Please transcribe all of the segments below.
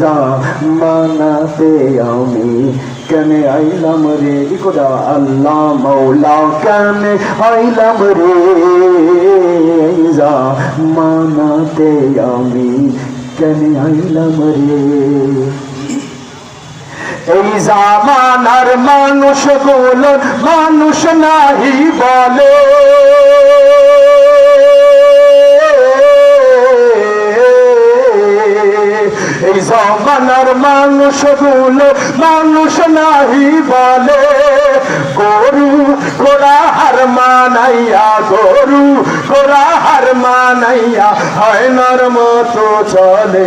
জামানাতে আমি কেন আইলাম রে? ইকোদা আল্লাহ মৌলা, কেন আইলাম রে? জামানাতে আমি কেন আইলাম রে? এই জামানার মানুষগুলো মানুষ নাহি বলে। এই জমানার মানুষগুলো মানুষ নাহি বলে। গরু কোরা হার মানাইয়া, গরু কোরা হার মানাইয়া হয় নর মতো চলে।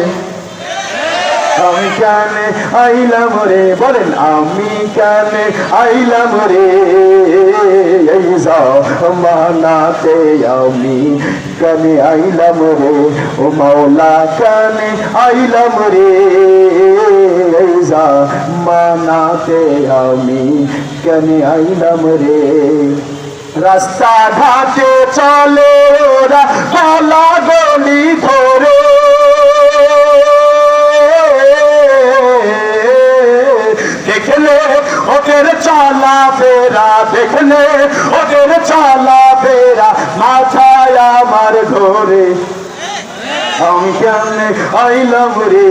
আমি কানে আইলাম রে, বলেন আমি কানে আইলাম রে। এই মানাতে আমি কানে আইলাম রে। ও মাওলা কানে আইলাম রে। এই মানাতে আমি কানে আইলাম রে। রাস্তা ঘাটে চলে ওরা গলি চালা ফেরা, দেখলে ওদের চালা ফেরা, মাথায় আমার ঘরে। আমি কেমনে আইলাম রে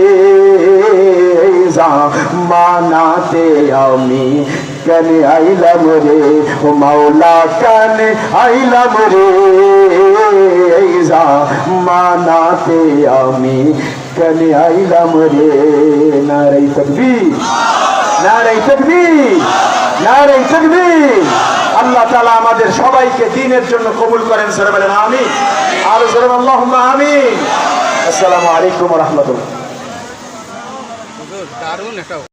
মানাতে আমি কেন আইলাম রে? ও মাওলা, কেন আইলাম রে? মানাতে আমি কেন আইলাম রে? নারাই তকবীর। নারাই তকবি নারাই তকবি আল্লাহ তালা আমাদের সবাইকে দিনের জন্য কবুল করেন সরে বলেন আমি আর সরে আল্লাহুম্মা আমি আসসালামু আলাইকুম রহমতুল্লাহ। দারুণ একটা